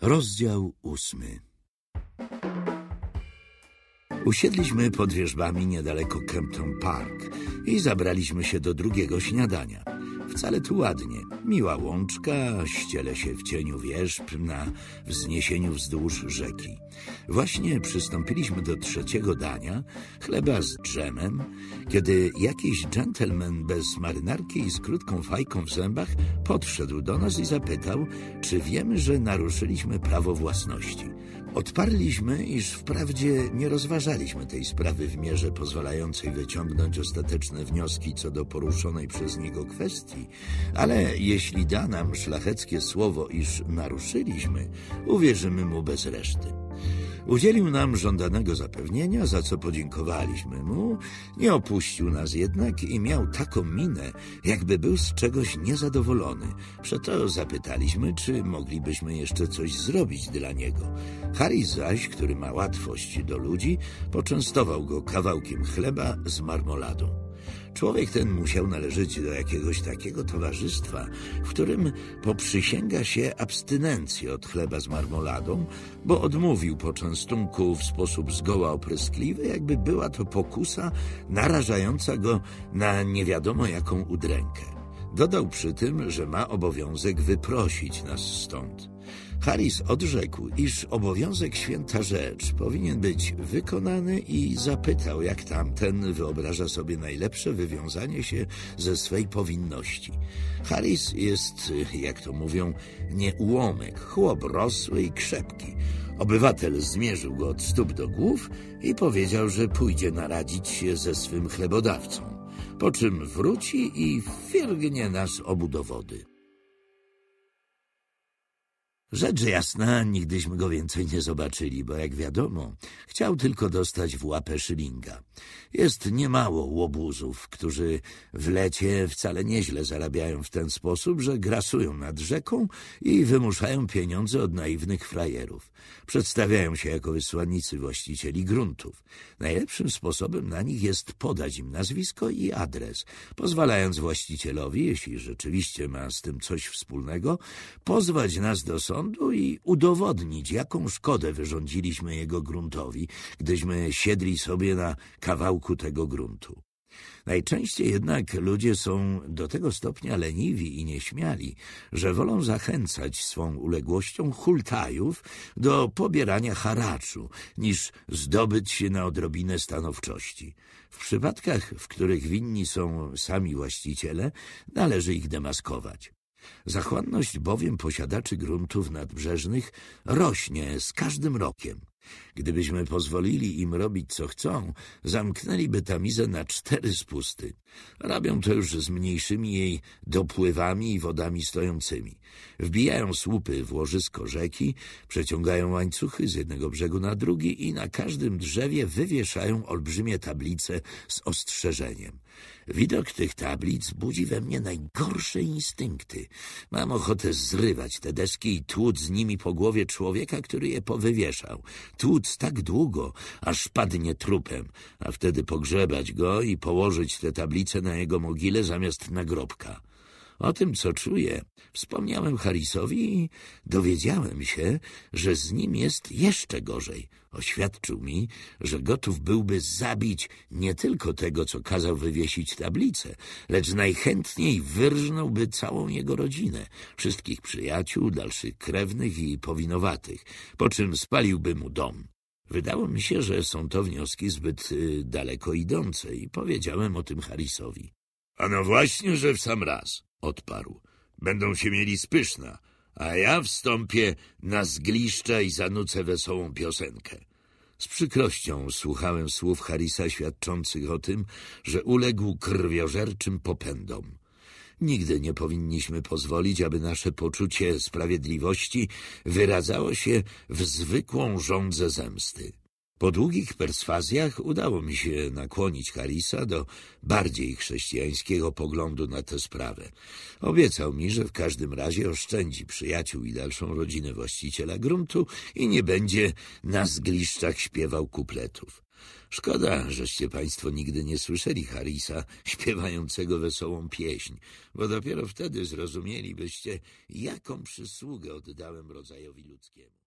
Rozdział ósmy Usiedliśmy pod wierzbami niedaleko Kempton Park i zabraliśmy się do drugiego śniadania. Wcale tu ładnie. Miła łączka ściele się w cieniu wierzb na wzniesieniu wzdłuż rzeki. Właśnie przystąpiliśmy do trzeciego dania, chleba z dżemem, kiedy jakiś dżentelmen bez marynarki i z krótką fajką w zębach podszedł do nas i zapytał, czy wiemy, że naruszyliśmy prawo własności. Odparliśmy, iż wprawdzie nie rozważaliśmy tej sprawy w mierze pozwalającej wyciągnąć ostateczne wnioski co do poruszonej przez niego kwestii, ale jeśli da nam szlacheckie słowo, iż naruszyliśmy, uwierzymy mu bez reszty. Udzielił nam żądanego zapewnienia, za co podziękowaliśmy mu, nie opuścił nas jednak i miał taką minę, jakby był z czegoś niezadowolony. Przeto zapytaliśmy, czy moglibyśmy jeszcze coś zrobić dla niego. Harry zaś, który ma łatwość do ludzi, poczęstował go kawałkiem chleba z marmoladą. Człowiek ten musiał należeć do jakiegoś takiego towarzystwa, w którym poprzysięga się abstynencję od chleba z marmoladą, bo odmówił poczęstunku w sposób zgoła opryskliwy, jakby była to pokusa narażająca go na nie wiadomo jaką udrękę. Dodał przy tym, że ma obowiązek wyprosić nas stąd. Harris odrzekł, iż obowiązek święta rzecz powinien być wykonany i zapytał, jak tamten wyobraża sobie najlepsze wywiązanie się ze swej powinności. Harris jest, jak to mówią, nie ułomek, chłop rosły i krzepki. Obywatel zmierzył go od stóp do głów i powiedział, że pójdzie naradzić się ze swym chlebodawcą, po czym wróci i wiergnie nas obu do wody. Rzecz jasna, nigdyśmy go więcej nie zobaczyli, bo jak wiadomo, chciał tylko dostać w łapę szylinga. Jest niemało łobuzów, którzy w lecie wcale nieźle zarabiają w ten sposób, że grasują nad rzeką i wymuszają pieniądze od naiwnych frajerów. Przedstawiają się jako wysłannicy właścicieli gruntów. Najlepszym sposobem na nich jest podać im nazwisko i adres, pozwalając właścicielowi, jeśli rzeczywiście ma z tym coś wspólnego, pozwać nas do sądu i udowodnić, jaką szkodę wyrządziliśmy jego gruntowi, gdyśmy siedli sobie na kawałku tego gruntu. Najczęściej jednak ludzie są do tego stopnia leniwi i nieśmiali, że wolą zachęcać swą uległością hultajów do pobierania haraczu, niż zdobyć się na odrobinę stanowczości. W przypadkach, w których winni są sami właściciele, należy ich demaskować. Zachłanność bowiem posiadaczy gruntów nadbrzeżnych rośnie z każdym rokiem. Gdybyśmy pozwolili im robić co chcą, zamknęliby tamizę na cztery spusty. Robią to już z mniejszymi jej dopływami i wodami stojącymi. Wbijają słupy w łożysko rzeki, przeciągają łańcuchy z jednego brzegu na drugi i na każdym drzewie wywieszają olbrzymie tablice z ostrzeżeniem. Widok tych tablic budzi we mnie najgorsze instynkty. Mam ochotę zrywać te deski i tłuc z nimi po głowie człowieka, który je powywieszał. Tłuc tak długo, aż padnie trupem, a wtedy pogrzebać go i położyć te tablice na jego mogile zamiast nagrobka. O tym, co czuję, wspomniałem Harrisowi i dowiedziałem się, że z nim jest jeszcze gorzej. Oświadczył mi, że gotów byłby zabić nie tylko tego, co kazał wywiesić tablicę, lecz najchętniej wyrżnąłby całą jego rodzinę, wszystkich przyjaciół, dalszych krewnych i powinowatych, po czym spaliłby mu dom. Wydało mi się, że są to wnioski zbyt y, daleko idące i powiedziałem o tym Harrisowi. — A no właśnie, że w sam raz odparł. Będą się mieli spyszna, a ja wstąpię na zgliszcza i zanucę wesołą piosenkę. Z przykrością słuchałem słów Harisa świadczących o tym, że uległ krwiożerczym popędom. Nigdy nie powinniśmy pozwolić, aby nasze poczucie sprawiedliwości wyradzało się w zwykłą żądzę zemsty. Po długich perswazjach udało mi się nakłonić Harisa do bardziej chrześcijańskiego poglądu na tę sprawę. Obiecał mi, że w każdym razie oszczędzi przyjaciół i dalszą rodzinę właściciela gruntu i nie będzie na zgliszczach śpiewał kupletów. Szkoda, żeście państwo nigdy nie słyszeli Harrisa śpiewającego wesołą pieśń, bo dopiero wtedy zrozumielibyście, jaką przysługę oddałem rodzajowi ludzkiemu.